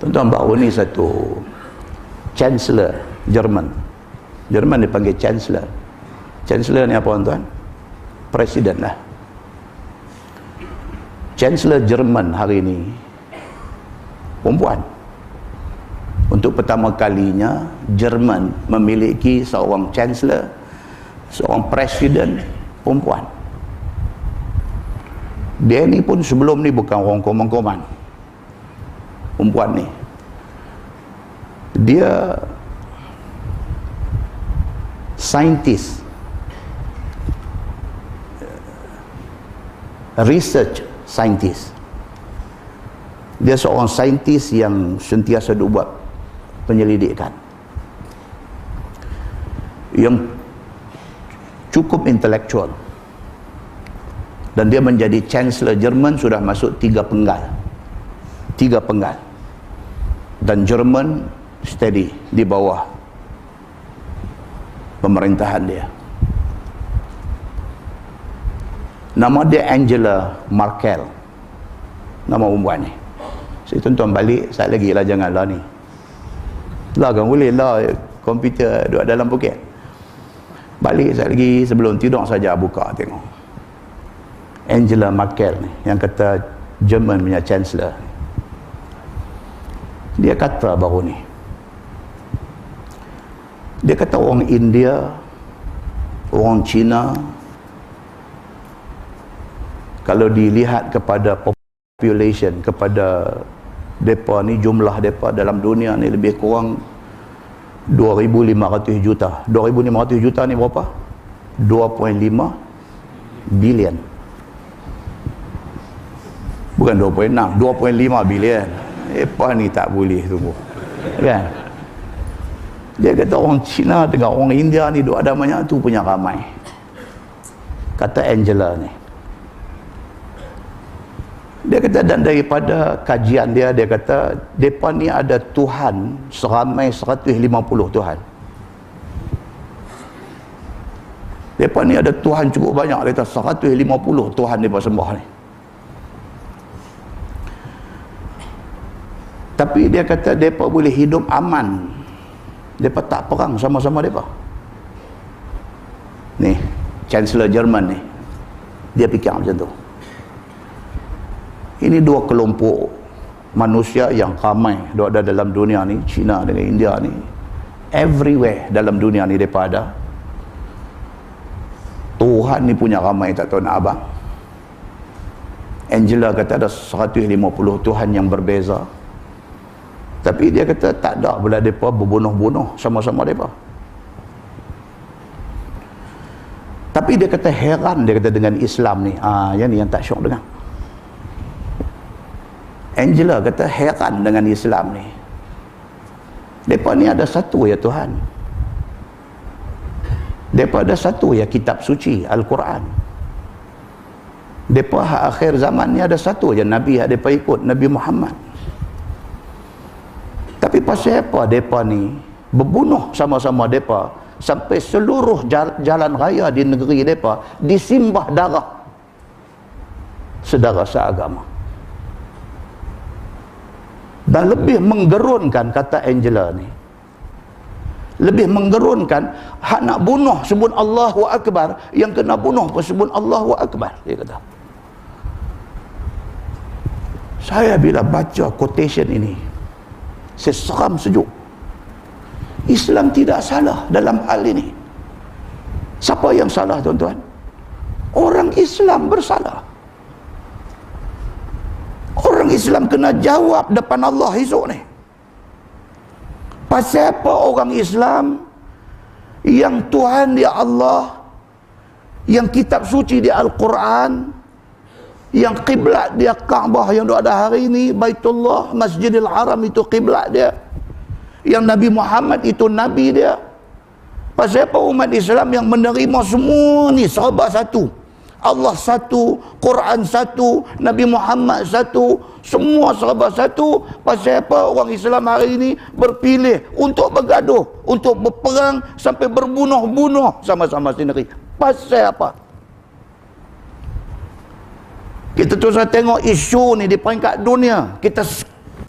Tuan-tuan baru ni satu Chancellor Jerman. Jerman dipanggil Chancellor. Chancellor ni apa tuan-tuan? Presiden lah. Chancellor Jerman hari ini perempuan. Untuk pertama kalinya Jerman memiliki seorang Chancellor, seorang Presiden perempuan. Dia ni pun sebelum ni bukan orang koman-koman. Perempuan ni. Dia saintis research scientist. Dia seorang saintis yang sentiasa duk buat penyelidikan. Yang cukup intelektual dan dia menjadi chancellor Jerman sudah masuk tiga penggal. Tiga penggal dan Jerman steady di bawah pemerintahan dia. Nama dia Angela Merkel. Nama perempuan ni. Saya tuan-tuan balik saat lagi lah janganlah ni. Lah kan boleh lah komputer duduk dalam poket. Balik saat lagi sebelum tidur saja buka tengok. Angela Merkel ni yang kata Jerman punya Chancellor dia kata baru ni. Dia kata orang India orang Cina kalau dilihat kepada population kepada depa ni jumlah depa dalam dunia ni lebih kurang 2500 juta. 2500 juta ni berapa? 2.5 bilion. Bukan 2.6 2.5 bilion depa ni tak boleh tunggu kan? Dia kata orang Cina dengan orang India ni duk ada banyak tu punya ramai. Kata Angela ni. Dia kata dan daripada kajian dia dia kata depa ni ada Tuhan seramai 150 Tuhan. Depa ni ada Tuhan cukup banyak dia kata 150 Tuhan depa sembah ni tapi dia kata depa boleh hidup aman. Mereka tak perang sama-sama mereka ni Chancellor Jerman ni dia fikir macam tu. Ini dua kelompok manusia yang ramai ada dalam dunia ni China dengan India ni. Everywhere dalam dunia ni mereka ada. Tuhan ni punya ramai tak tahu nak abang. Angela kata ada 150 Tuhan yang berbeza tapi dia kata tak ada pula mereka berbunuh-bunuh sama-sama mereka. Tapi dia kata heran dia kata dengan Islam ni. Ah, yang ni yang tak syok dengar. Angela kata heran dengan Islam ni. Mereka ni ada satu ya Tuhan. Mereka ada satu ya kitab suci Al-Quran. Mereka akhir zaman ni ada satu je Nabi yang mereka ikut Nabi Muhammad. Tapi pasal apa mereka ni berbunuh sama-sama mereka sampai seluruh jalan raya di negeri mereka disimbah darah sedara seagama. Dan lebih menggerunkan kata Angela ni. Lebih menggerunkan hak nak bunuh sebut Allahu Akbar yang kena bunuh pun sebut Allahu Akbar dia kata. Saya bila baca quotation ini saya seram sejuk. Islam tidak salah dalam hal ini. Siapa yang salah tuan-tuan? Orang Islam bersalah. Orang Islam kena jawab depan Allah esok ni. Pasal apa orang Islam yang Tuhan dia Allah yang kitab suci di Al-Quran yang kiblat dia Kaabah yang ada hari ini Baitullah Masjidil Haram itu kiblat dia. Yang Nabi Muhammad itu Nabi dia. Pasal apa umat Islam yang menerima semua ni? Sahabat satu. Allah satu Quran satu Nabi Muhammad satu semua sahabat satu. Pasal apa orang Islam hari ini berpilih untuk bergaduh untuk berperang sampai berbunuh-bunuh sama-sama sendiri. Pasal apa kita terus tengok isu ni di peringkat dunia kita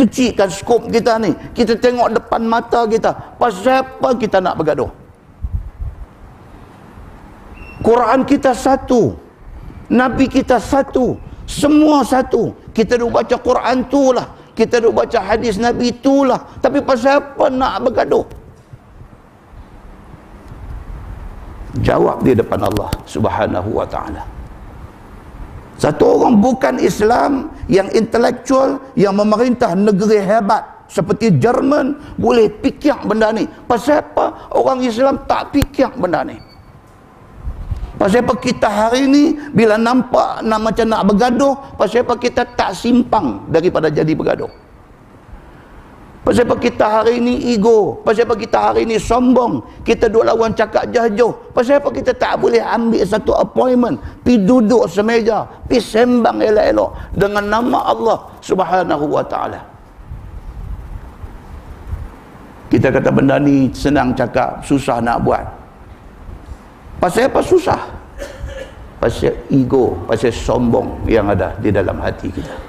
kecilkan skop kita ni. Kita tengok depan mata kita. Pasal apa kita nak bergaduh? Quran kita satu. Nabi kita satu. Semua satu. Kita duk baca Quran tu lah. Kita duk baca hadis Nabi tu lah. Tapi pasal apa nak bergaduh? Jawab dia depan Allah subhanahu wa ta'ala. Satu orang bukan Islam yang intelektual, yang memerintah negeri hebat seperti Jerman boleh fikir benda ni. Pasal apa orang Islam tak fikir benda ni? Pasal apa kita hari ni bila nampak nak macam nak bergaduh, pasal apa kita tak simpang daripada jadi bergaduh? Pasal apa kita hari ni ego? Pasal apa kita hari ni sombong? Kita duk lawan cakap jauh Pasal apa kita tak boleh ambil satu appointment, pi duduk semeja, pi sembang elok-elok dengan nama Allah Subhanahu wa taala. Kita kata benda ni senang cakap, susah nak buat. Pasal apa susah? Pasal ego, pasal sombong yang ada di dalam hati kita.